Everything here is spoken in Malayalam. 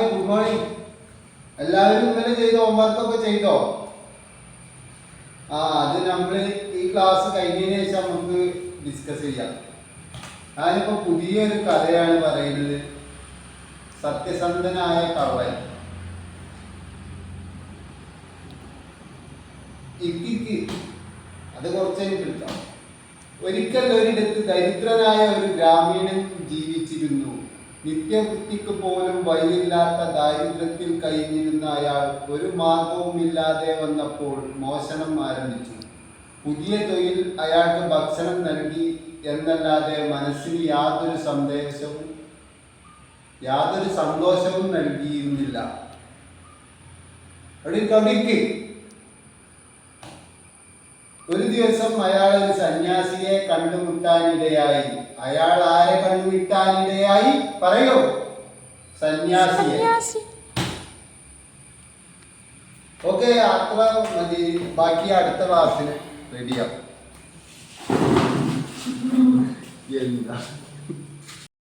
ഗുഡ് മോർണിംഗ് എല്ലാവരും ഇന്നലെ ചെയ്ത? ഹോംവർക്ക് ഒക്കെ ചെയ്തോ? ആ അത് നമ്മൾ ഈ ക്ലാസ് കഴിഞ്ഞതിന് ശേഷം നമുക്ക് ഡിസ്കസ് ചെയ്യാം. ഞാനിപ്പോ പുതിയൊരു കഥയാണ് പറയുന്നത്. സത്യസന്ധനായ കവൻ ഇക്കിക്ക് അത് കുറച്ചതിന് കിട്ടാം. ഒരിക്കൽ ഒരിടത്ത് ദരിദ്രനായ ഒരു ഗ്രാമീണൻ നിത്യവൃത്തിക്ക് പോലും വഴിയില്ലാത്ത ദാരിദ്ര്യത്തിൽ കഴിഞ്ഞിരുന്ന അയാൾ ഒരു മാർഗവുമില്ലാതെ വന്നപ്പോൾ മോഷണം ആരംഭിച്ചു. പുതിയ തൊഴിൽ അയാൾക്ക് ഭക്ഷണം നൽകി എന്നല്ലാതെ മനസ്സിന് യാതൊരു സന്ദേശവും യാതൊരു സന്തോഷവും നൽകിയിരുന്നില്ല. അവിടേക്ക് ഒരു ദിവസം അയാൾ ഒരു സന്യാസിയെ കണ്ടുമുട്ടാനിടയായി. അയാൾ ആരെ കണ്ടുമുട്ടാനിടയായി? പറയൂ. സന്യാസിയെ. സന്യാസി. ഓക്കെ അത്ര മതി. ബാക്കി അടുത്ത ക്ലാസ്സിന് റെഡിയാവും എന്താ?